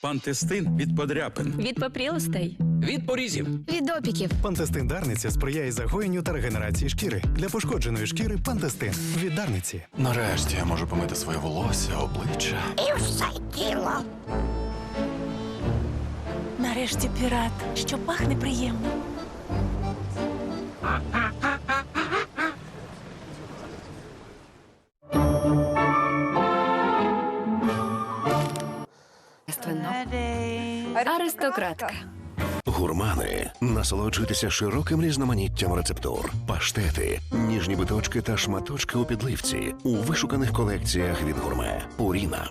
Пантестин від подряпин. Від попрілостей. Від порізів. Від опіків. Пантестин Дарниця сприяє загоєнню та регенерації шкіри. Для пошкодженої шкіри Пантестин від Дарниці. Нарешті я можу помити своє волосся, обличчя. І все тіло. Нарешті пірат, що пахне приємно. Аристократка. Гурмани насолоджуйтеся широким різноманіттям рецептур, паштети, ніжні биточки та шматочки у підливці у вишуканих колекціях від гурме. Пуріна.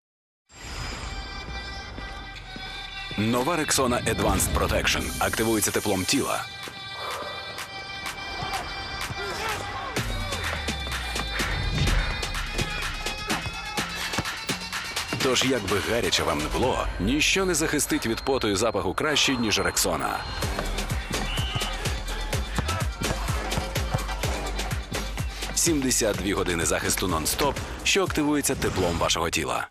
Нова Рексона Advanced Protection активується теплом тіла. Тож, як би гаряче вам не було, ніщо не захистить від поту і запаху краще, ніж Рексона. «72 години захисту нон-стоп, що активується теплом вашого тіла.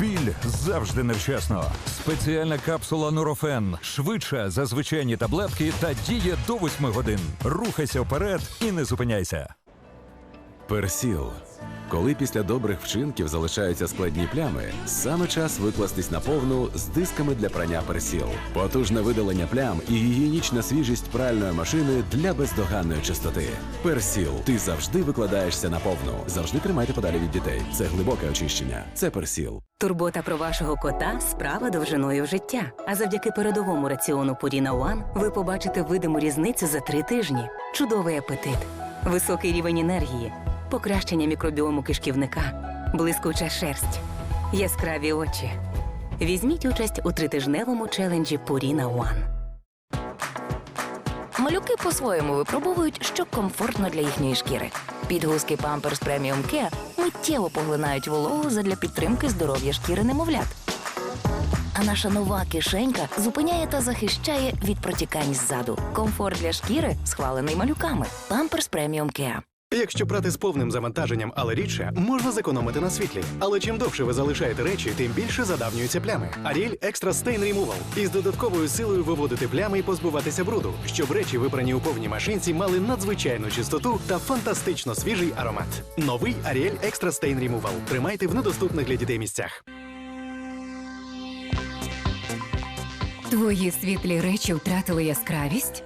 Біль завжди невчасно. Спеціальна капсула Нурофен швидша за звичайні таблетки та діє до 8 годин. Рухайся вперед і не зупиняйся. Персіл. Коли після добрих вчинків залишаються складні плями, саме час викластись на повну з дисками для прання персіл. Потужне видалення плям і гігієнічна свіжість пральної машини для бездоганної чистоти. Персіл. Ти завжди викладаєшся на повну. Завжди тримайте подалі від дітей. Це глибоке очищення. Це персіл. Турбота про вашого кота справа довжиною в життя. А завдяки передовому раціону Purina One ви побачите видиму різницю за три тижні. Чудовий апетит, високий рівень енергії, покращення мікробіому кишківника, блискуча шерсть, яскраві очі. Візьміть участь у тритижневому челенджі Purina One. Малюки по-своєму випробовують, що комфортно для їхньої шкіри. Підгузки Pampers Premium Care миттєво поглинають вологу задля підтримки здоров'я шкіри немовлят. А наша нова кишенька зупиняє та захищає від протікань ззаду. Комфорт для шкіри схвалений малюками. Pampers Premium Care. Якщо прати з повним завантаженням, але рідше, можна зекономити на світлі. Але чим довше ви залишаєте речі, тим більше задавнюються плями. Ariel Extra Stain Removal із додатковою силою виводити плями і позбуватися бруду, щоб речі, випрані у повній машинці, мали надзвичайну чистоту та фантастично свіжий аромат. Новий Ariel Extra Stain Removal. Тримайте в недоступних для дітей місцях. Твої світлі речі втратили яскравість?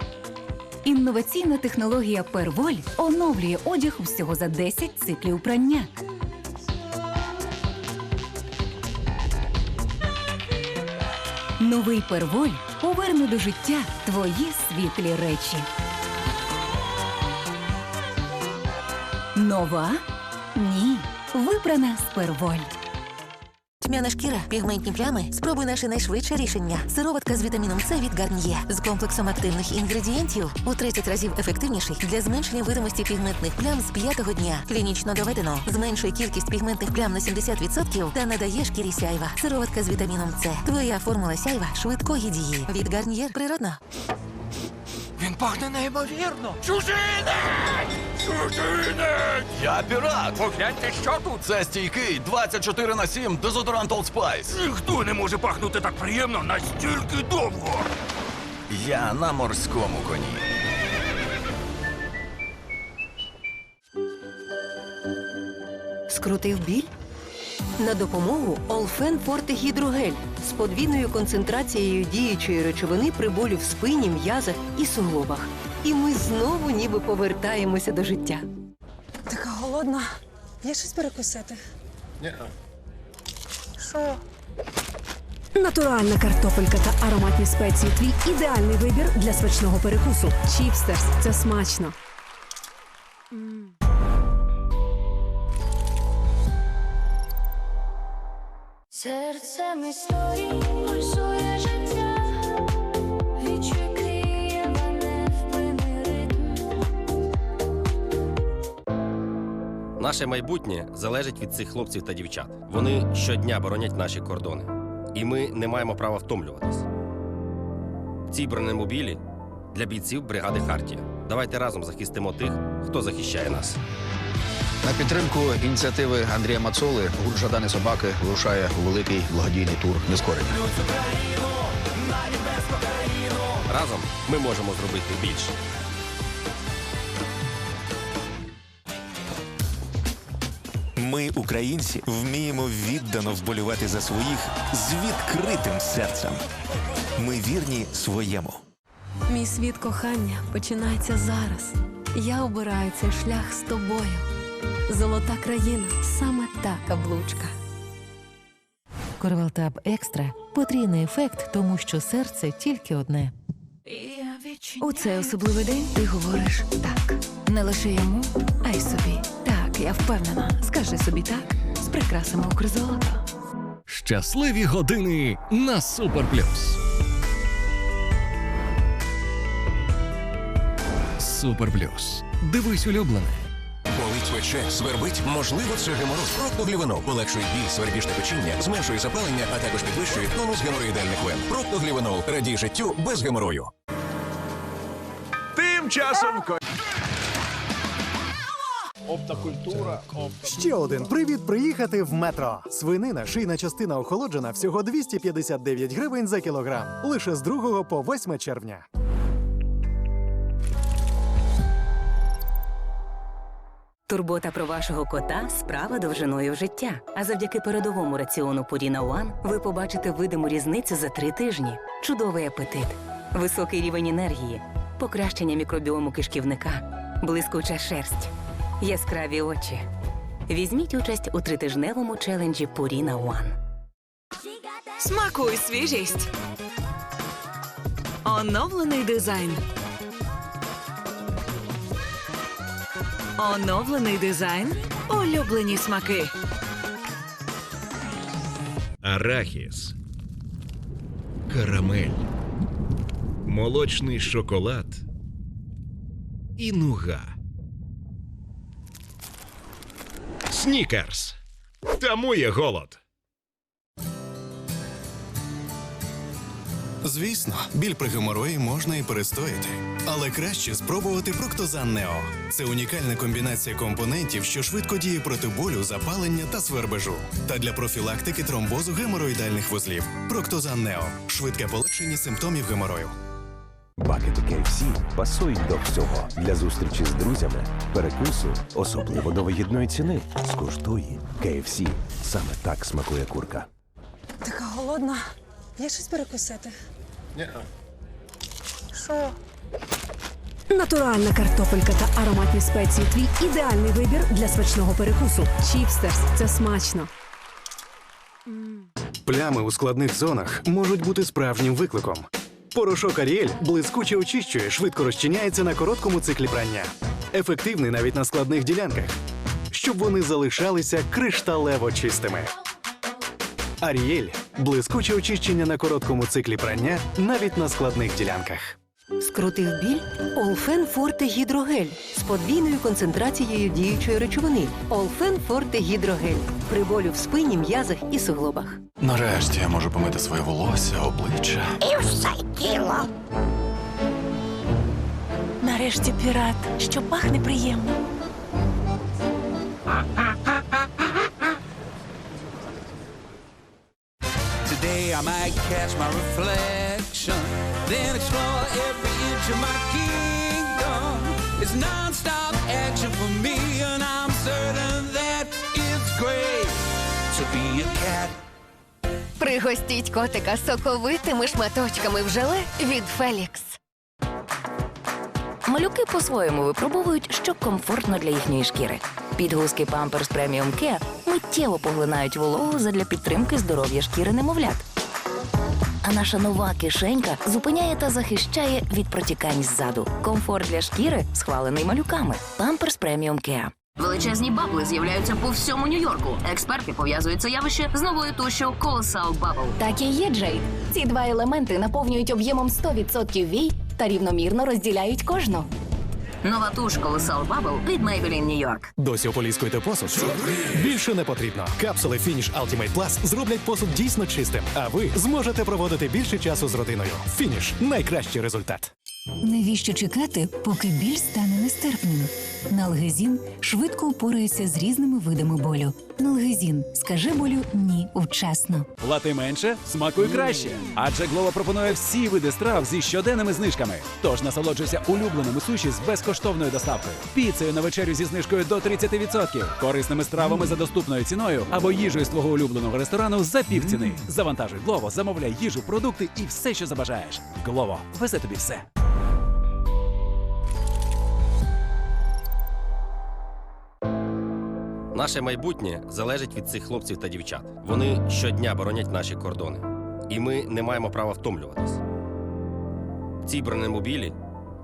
Інноваційна технологія Перволь оновлює одяг всього за 10 циклів прання. Новий Перволь поверне до життя твої світлі речі. Нова? Ні. Вибрана з Перволь. Тьмяна шкіра, пігментні плями. Спробуй наше найшвидше рішення. Сироватка з вітаміном С від Гарн'є з комплексом активних інгредієнтів у 30 разів ефективніший для зменшення видимості пігментних плям з п'ятого дня. Клінічно доведено. Зменшує кількість пігментних плям на 70% та надає шкірі сяйва. Сироватка з вітаміном С. Твоя формула сяйва швидкої дії. Від Гарн'є природно. Він пахне неймовірно. Чужинець! Чужинець! Я пірат! Погляньте, що тут. Це стійкий 24 на 7 дезодорант Old Spice. Ніхто не може пахнути так приємно настільки довго. Я на морському коні. Скрутив біль? На допомогу Олфен Форте Гідрогель з подвійною концентрацією діючої речовини при болю в спині, м'язах і суглобах. І ми знову ніби повертаємося до життя. Така голодна. Є щось перекусити? Ні. Що? Натуральна картопелька та ароматні спеції. Твій ідеальний вибір для смачного перекусу. Чіпстерс це смачно. Серцем історії пульсує життя. Наше майбутнє залежить від цих хлопців та дівчат. Вони щодня боронять наші кордони. І ми не маємо права втомлюватись. Ці бронемобілі для бійців бригади Хартія. Давайте разом захистимо тих, хто захищає нас. На підтримку ініціативи Андрія Мацоли гурт Жадани собаки вирушає у великий благодійний тур нескорення. Разом ми можемо зробити більше. Ми, українці, вміємо віддано вболювати за своїх з відкритим серцем. Ми вірні своєму. Мій світ кохання починається зараз. Я обираю цей шлях з тобою. Золота країна саме та каблучка. Корвалтаб екстра потрійний ефект, тому що серце тільки одне. У цей особливий день ти говориш так. Не лише йому, а й собі. Я впевнена. Скажи собі так з прикрасами Укрзолото. Щасливі години на Супер Плюс. Супер Плюс. Дивись улюблене. Болить пече, свербить, можливо, це геморроз. Проктоглівенол полегшує біль, свербіжне печіння, зменшує запалення, а також підвищує тонус геморроїдальних вен. Проктоглівенол радій життю без геморою. Тим часом Оптакультура. Ще один привід приїхати в метро. Свинина, шийна частина охолоджена всього 259 гривень за кілограм. Лише з 2 по 8 червня. Турбота про вашого кота справа довжиною в життя. А завдяки передовому раціону Purina One ви побачите видиму різницю за три тижні. Чудовий апетит, високий рівень енергії, покращення мікробіому кишківника, блискуча шерсть, яскраві очі. Візьміть участь у тритижневому челенджі Purina One. Смакуй свіжість. Оновлений дизайн. Оновлений дизайн. Улюблені смаки. Арахіс. Карамель. Молочний шоколад. І нуга. Снікерс. Тамує голод. Звісно, біль при геморої можна і перестояти, але краще спробувати Проктозан Нео. Це унікальна комбінація компонентів, що швидко діє проти болю, запалення та свербежу. Та для профілактики тромбозу геморроїдальних вузлів. Проктозан Нео швидке полегшення симптомів геморою. Бакети KFC пасують до всього для зустрічі з друзями, перекусу, особливо до вигідної ціни. Скуштуй KFC. Саме так смакує курка. Така голодна. Є щось перекусити? Що? Натуральна картопелька та ароматні спеції. Твій ідеальний вибір для смачного перекусу. Чіпстерс це смачно. Плями у складних зонах можуть бути справжнім викликом. Порошок Аріель блискуче очищує, швидко розчиняється на короткому циклі прання. Ефективний навіть на складних ділянках, щоб вони залишалися кришталево чистими. Аріель блискуче очищення на короткому циклі прання навіть на складних ділянках. Скрутив біль? Олфен Форте Гідрогель з подвійною концентрацією діючої речовини. Олфен Форте Гідрогель. При болю в спині, м'язах і суглобах. Нарешті я можу помити своє волосся, обличчя. І все тіло. Нарешті пірат, що пахне приємно. Today I might catch my reflection, then explore every inch of my kingdom. It's non-stop action for me, and I'm certain that it's great to be a cat. Пригостіть котика соковитими шматочками в желе від Фелікс. Малюки по-своєму випробовують, що комфортно для їхньої шкіри. Підгузки Pampers Premium Care миттєво поглинають вологу задля підтримки здоров'я шкіри немовлят. А наша нова кишенька зупиняє та захищає від протікань ззаду. Комфорт для шкіри схвалений малюками. Памперс преміум Кеа. Величезні бабли з'являються по всьому Нью-Йорку. Експерти пов'язують це явище з новою тушю Colossal Bubble. Так і є, Джей. Ці два елементи наповнюють об'ємом 100% вій та рівномірно розділяють кожну. Нова туш Colossal Bubble від Maybelline New York. Досі ополіскуєте посуд? Більше не потрібно. Капсули Finish Ultimate Plus зроблять посуд дійсно чистим, а ви зможете проводити більше часу з родиною. Фініш найкращий результат. Навіщо чекати, поки біль стане нестерпним? Налгезін швидко упорається з різними видами болю. Налгезін скаже болю ні вчасно. Плати менше, смакуй краще. Адже Глова пропонує всі види страв зі щоденними знижками. Тож насолоджуйся улюбленими суші з безкоштовною доставкою, піцею на вечерю зі знижкою до 30%, корисними стравами за доступною ціною або їжею з твого улюбленого ресторану за півціни. Завантажуй Глово, замовляй їжу, продукти і все, що забажаєш. Глово везе тобі все. Наше майбутнє залежить від цих хлопців та дівчат. Вони щодня боронять наші кордони. І ми не маємо права втомлюватись. Ці бронемобілі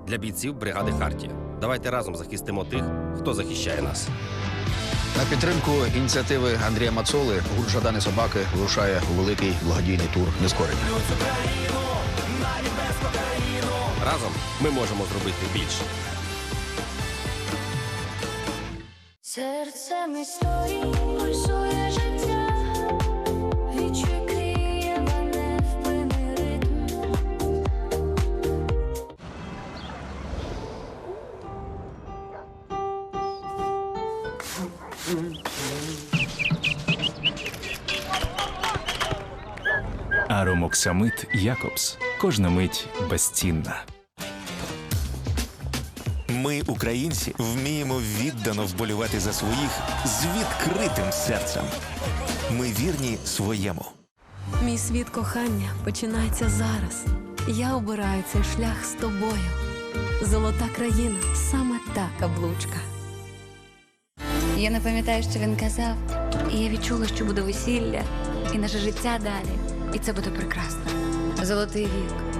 для бійців бригади Хартія. Давайте разом захистимо тих, хто захищає нас. На підтримку ініціативи Андрія Мацоли гурт Жадани Собаки вирушає у великий благодійний тур нескорення. Разом ми можемо зробити більше. Відчуй кріє невпинний ритм. Аромоксамит Якобс. Кожна мить безцінна. Ми, українці, вміємо віддано вболівати за своїх з відкритим серцем. Ми вірні своєму. Мій світ кохання починається зараз. Я обираю цей шлях з тобою. Золота країна саме та каблучка. Я не пам'ятаю, що він казав, і я відчула, що буде весілля, і наше життя далі. І це буде прекрасно. Золотий вік.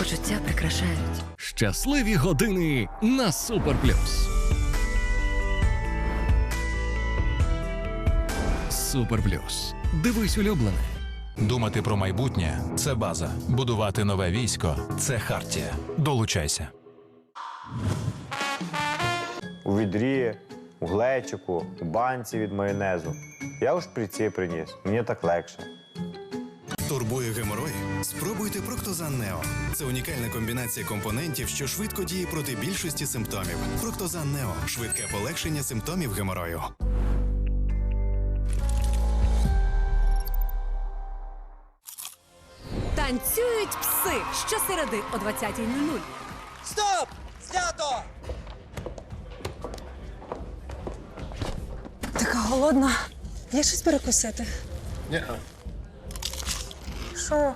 Почуття прикрашають. Щасливі години на Суперплюс. Суперплюс. Дивись улюблене. Думати про майбутнє це база. Будувати нове військо це хартія. Долучайся. у відрі, у глечику, у банці від майонезу. Я у шприці приніс, мені так легше. Турбує геморой? Спробуйте Проктозан Нео. Це унікальна комбінація компонентів, що швидко діє проти більшості симптомів. Проктозан Нео швидке полегшення симптомів геморою. Танцюють пси щосереди о 20.00. Стоп! Знято! Така голодна. Є щось перекусити? Ні. Що?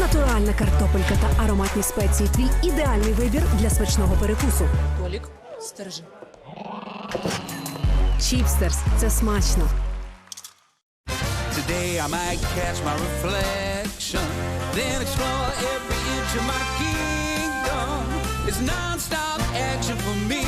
Натуральна картопелька та ароматні спеції твій ідеальний вибір для смачного перекусу. Толік, стережи. Чіпстерс це смачно. Today I might catch my reflection, then explore every inch of my kingdom. It's non-stop action for me,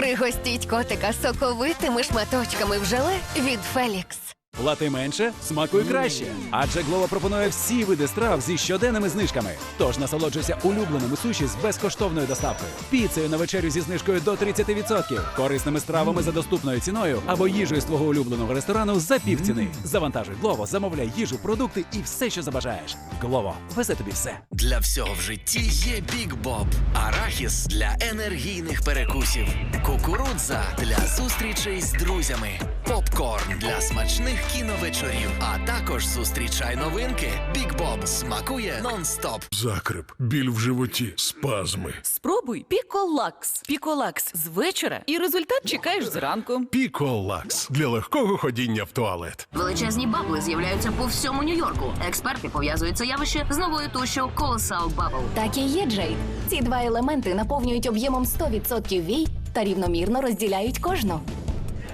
Пригостіть котика соковитими шматочками в желе від Фелікс. Плати менше, смакуй краще. Адже Глова пропонує всі види страв зі щоденними знижками. Тож насолоджуйся улюбленими суші з безкоштовною доставкою, піцею на вечерю зі знижкою до 30%, корисними стравами за доступною ціною або їжею з твого улюбленого ресторану за півціни. Завантажуй Глово, замовляй їжу, продукти і все, що забажаєш. Глово везе тобі все. Для всього в житті є Бік Боб. Арахіс для енергійних перекусів. Кукурудза для зустрічей з друзями. Попкорн для смачних кіновечорів. А також зустрічай новинки. Бік Боб смакує нон-стоп. Закрип, біль в животі, спазми. Спробуй Піколакс. Піколакс з вечора і результат чекаєш зранку. Піколакс для легкого ходіння в туалет. Величезні бабли з'являються по всьому Нью-Йорку. Експерти пов'язують це явище з новою тушю Colossal Bubble. Так і є, Джей. Ці два елементи наповнюють об'ємом 100% вій та рівномірно розділяють кожну.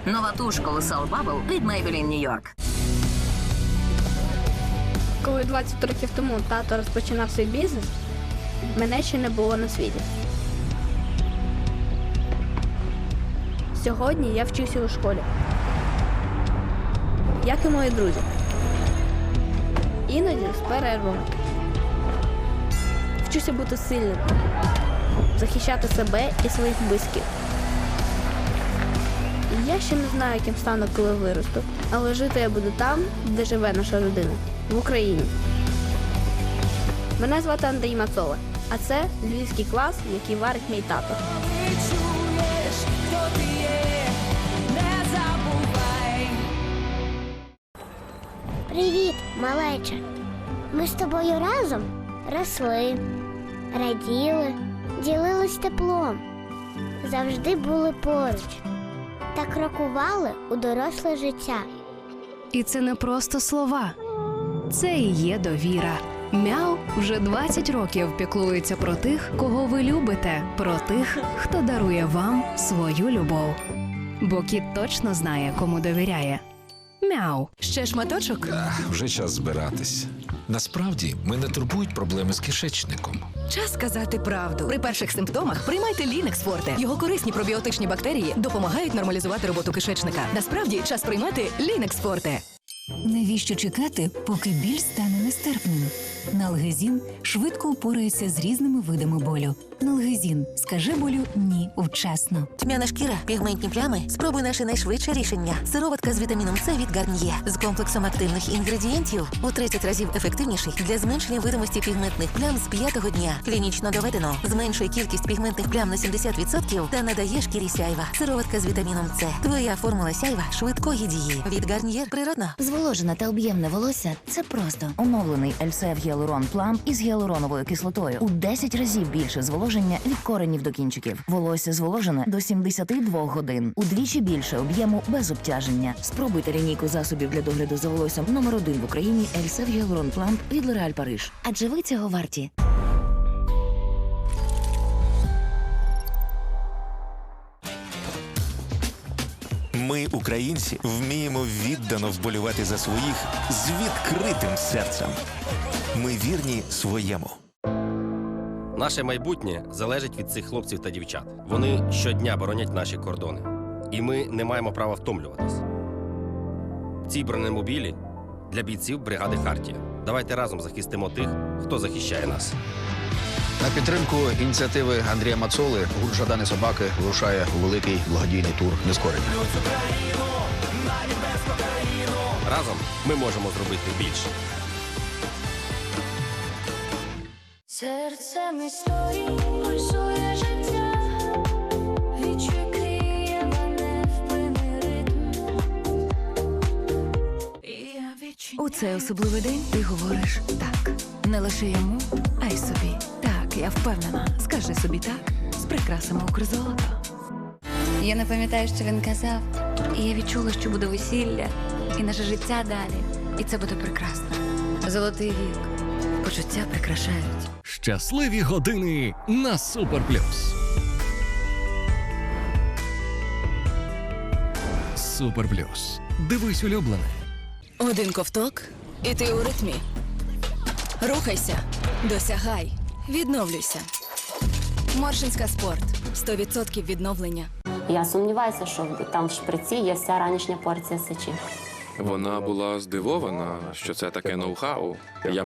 Нова туш Colossal Bubble від Maybelline New York. Коли 20 років тому тато розпочинав свій бізнес, мене ще не було на світі. Сьогодні я вчуся у школі, як і мої друзі. Іноді з перервами. Вчуся бути сильним, захищати себе і своїх близьких. Я ще не знаю, яким стану, коли виросту, але жити я буду там, де живе наша родина, в Україні. Мене звати Андрій Мацола, а це львівський клас, який варить мій тато. Привіт, малеча. Ми з тобою разом росли, раділи, ділились теплом, завжди були поруч та крокували у доросле життя. І це не просто слова, це і є довіра. Мяу вже 20 років піклується про тих, кого ви любите, про тих, хто дарує вам свою любов. Бо кіт точно знає, кому довіряє. Мяу. Ще шматочок? Вже час збиратись. Насправді мене турбують проблеми з кишечником. Час сказати правду. При перших симптомах приймайте Лінекс Форте. Його корисні пробіотичні бактерії допомагають нормалізувати роботу кишечника. Насправді час приймати Лінекс Форте. Навіщо чекати, поки біль стане нестерпним? Налгезін швидко упорається з різними видами болю. Налгезін скаже болю ні вчасно. Тьмяна шкіра, пігментні плями. Спробуй наше найшвидше рішення. Сироватка з вітаміном С від Гарніє з комплексом активних інгредієнтів у 30 разів ефективніший для зменшення видимості пігментних плям з п'ятого дня. Клінічно доведено. Зменшує кількість пігментних плям на 70% та надає шкірі сяйва. Сироватка з вітаміном С. Твоя формула сяйва швидкої дії. Від Гарніє природно. Зволожене та об'ємне волосся це просто оновлений Ельсев Гіалурон Плам із гіалуроновою кислотою у 10 разів більше зволоження від коренів до кінчиків. Волосся зволожене до 72 годин. Удвічі більше об'єму без обтяження. Спробуйте лінійку засобів для догляду за волоссям номер один в Україні Ельсев Гіалурон Плам від Лореаль Париж. Адже ви цього варті. Ми, українці, вміємо віддано вболівати за своїх з відкритим серцем. Ми вірні своєму. Наше майбутнє залежить від цих хлопців та дівчат. Вони щодня боронять наші кордони. І ми не маємо права втомлюватись. Ці бронемобілі для бійців бригади Хартія. Давайте разом захистимо тих, хто захищає нас. На підтримку ініціативи Андрія Мацоли гурт Жадани Собаки вирушає у великий благодійний тур нескорення. Разом ми можемо зробити більше. Серцем історії пульсує життя, відчекріє мене вплине ритм. У цей особливий день ти говориш так. Не лише йому, а й собі. Так, я впевнена. Скажи собі так з прикрасами Укрзолото. Я не пам'ятаю, що він казав, і я відчула, що буде весілля, і наше життя далі. І це буде прекрасно. Золотий вік. Почуття прикрашають. Щасливі години на Супер Плюс. Супер Плюс. Дивись улюблене. Один ковток, і ти у ритмі. Рухайся, досягай, відновлюйся. Моршинська спорт 100% відновлення. Я сумніваюся, що там в шприці є вся ранішня порція сечі. Вона була здивована, що це таке ноу-хау. Я